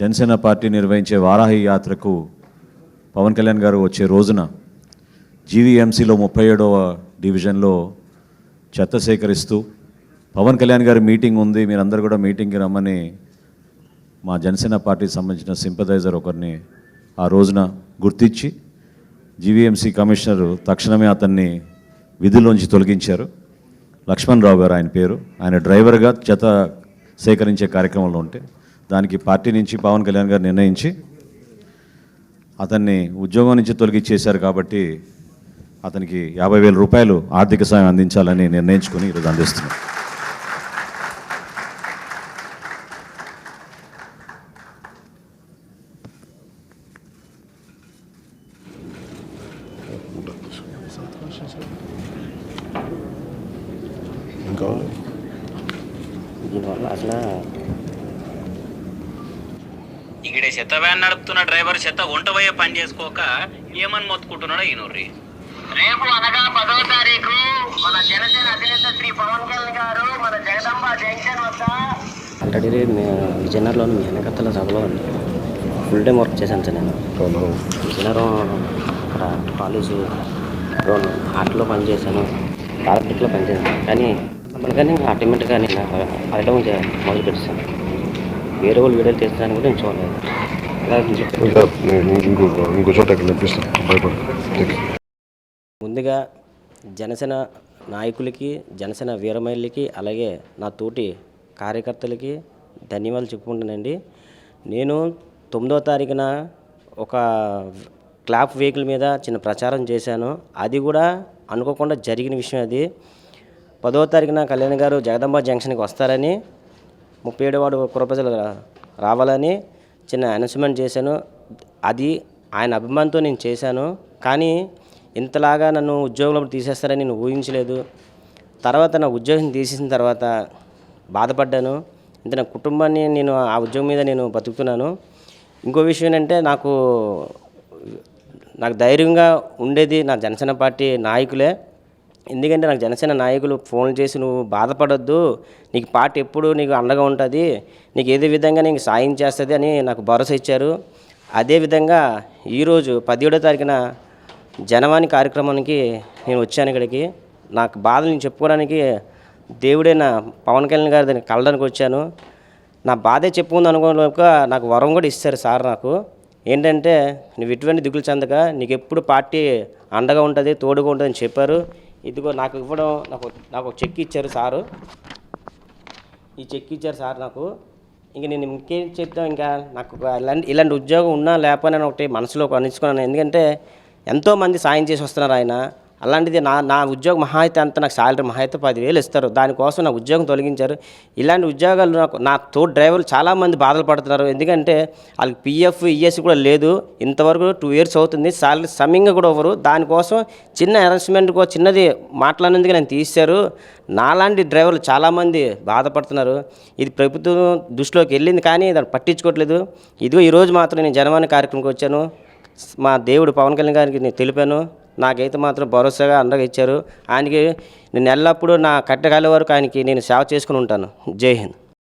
Janasena party నిర్వహించే వారాహి యాత్రకు పవన్ కళ్యాణ్ గారు వచ్చే రోజున జీవీఎంసీలో ముప్పై ఏడవ డివిజన్లో చెత్త సేకరిస్తూ పవన్ కళ్యాణ్ గారి మీటింగ్ ఉంది. మీరందరూ కూడా మీటింగ్కి రమ్మని మా జనసేన పార్టీకి సంబంధించిన సింపథైజర్ ఒకరిని ఆ రోజున గుర్తించి జీవీఎంసీ కమిషనర్ తక్షణమే అతన్ని విధుల్లోంచి తొలగించారు. లక్ష్మణ్ రావు గారు ఆయన పేరు. ఆయన డ్రైవర్గా చెత్త సేకరించే కార్యక్రమంలో ఉంటే దానికి పార్టీ నుంచి పవన్ కళ్యాణ్ గారు నిర్ణయించి అతన్ని ఉద్యోగం నుంచి తొలగించేశారు కాబట్టి అతనికి యాభై వేల రూపాయలు ఆర్థిక సాయం అందించాలని నిర్ణయించుకుని ఈరోజు అందిస్తున్నాం అసలు ఇక్కడ చెత్త వ్యాన్ నడుపుతున్న డ్రైవర్ చెత్త పోయే పని చేసుకోక ఏమని మొత్తుకుంటున్నాడో ఈయనూరి రేపు అనగా పదో తారీఖు మన జనసేన అధినేత శ్రీ పవన్ కళ్యాణ్ గారు మన జగదంబ జంక్షన్ వద్ద ఆల్రెడీ విజయనగరంలో మీ వెనకత్తల సభలో ఫుల్ టైం వర్క్ చేశాను సార్ నేను విజయనగరం అక్కడ కాలేజీ ఆటలో పనిచేశాను పాలిటిక్లో పనిచేశాను కానీ అప్పుడు కానీ ఆటోమేటిక్గా నేను అడగడం మొదలు పెట్టాను వేరే వాళ్ళు వీడియోలు తీస్తాను కూడా నేను చూడలేదు. ఇంకా చోట ముందుగా జనసేన నాయకులకి జనసేన వీరమహిళలకి అలాగే నా తోటి కార్యకర్తలకి ధన్యవాదాలు చెప్పుకుంటానండి నేను తొమ్మిదో తారీఖున ఒక క్లాప్ వెహికల్ మీద చిన్న ప్రచారం చేశాను. అది కూడా అనుకోకుండా జరిగిన విషయం అది. పదో తారీఖున కళ్యాణ్ గారు జగదంబ జంక్షన్కి వస్తారని ముప్పై ఏడవాడు వాడు రావాలని చిన్న అనౌన్స్మెంట్ చేశాను. అది ఆయన అభిమానంతో నేను చేశాను. కానీ ఇంతలాగా నన్ను ఉద్యోగంలో తీసేస్తారని నేను ఊహించలేదు. తర్వాత నా ఉద్యోగం తీసేసిన తర్వాత బాధపడ్డాను. ఇంత నా కుటుంబాన్ని నేను ఆ ఉద్యోగం మీద నేను బతుకుతున్నాను. ఇంకో విషయం ఏంటంటే నాకు నాకు ధైర్యంగా ఉండేది నా జనసేన పార్టీ నాయకులే. ఎందుకంటే నాకు జనసేన నాయకులు ఫోన్ చేసి నువ్వు బాధపడొద్దు. నీకు పార్టీ ఎప్పుడు నీకు అండగా ఉంటుంది. నీకు ఏదే విధంగా నీకు సాయం చేస్తుంది అని నాకు భరోసా ఇచ్చారు. అదేవిధంగా ఈరోజు పదిహేడో తారీఖున జనవాణి కార్యక్రమానికి నేను వచ్చాను ఇక్కడికి. నాకు బాధ నేను చెప్పుకోవడానికి దేవుడైన పవన్ కళ్యాణ్ గారి దాన్ని కలడానికి వచ్చాను. నా బాధే చెప్పుకుంది అనుకోలేక నాకు వరం కూడా ఇస్తారు సార్ నాకు. ఏంటంటే నువ్వు ఎటువంటి దిగులు చెందక నీకు ఎప్పుడు పార్టీ అండగా ఉంటుంది తోడుగా ఉంటుంది అని చెప్పారు. ఇదిగో నాకు ఇవ్వడం నాకు నాకు ఒక చెక్ ఇచ్చారు సారు. ఈ చెక్ ఇచ్చారు సార్ నాకు. ఇంక నేను ఇంకేం చెప్తాం ఇంకా? నాకు ఇలాంటి ఇలాంటి ఉద్యోగం ఉన్నా లేకపోయినా నేను ఒకటి మనసులో అనుకున్నాను ఎందుకంటే ఎంతోమంది సాయం చేసి వస్తున్నారు ఆయన. అలాంటిది నా నా ఉద్యోగం మహా అయితే అంత నాకు శాలరీ మహా అయితే పదివేలు ఇస్తారు. దానికోసం నా ఉద్యోగం తొలగించారు. ఇలాంటి ఉద్యోగాలు నాకు నా తోటి డ్రైవర్లు చాలామంది బాధలు పడుతున్నారు. ఎందుకంటే వాళ్ళకి పిఎఫ్ ఈఎస్ కూడా లేదు. ఇంతవరకు టూ ఇయర్స్ అవుతుంది. శాలరీ సమ్మింగ్ కూడా ఇవ్వరు దానికోసం చిన్న అనౌన్స్మెంట్ చిన్నది మాట్లాడినందుకు నేను తీశారు. నాలాంటి డ్రైవర్లు చాలామంది బాధపడుతున్నారు. ఇది ప్రభుత్వం దృష్టిలోకి వెళ్ళింది కానీ దాన్ని పట్టించుకోవట్లేదు. ఇదిగో ఈరోజు మాత్రం నేను జనవాణి కార్యక్రమంకి వచ్చాను. మా దేవుడు పవన్ కళ్యాణ్ గారికి నేను తెలిపాను. నాకైతే మాత్రం భరోసాగా అండగా ఇచ్చారు. ఆయనకి నేను ఎల్లప్పుడూ నా కట్టకాల వరకు ఆయనకి నేను సేవ చేసుకుని ఉంటాను. జై హింద్.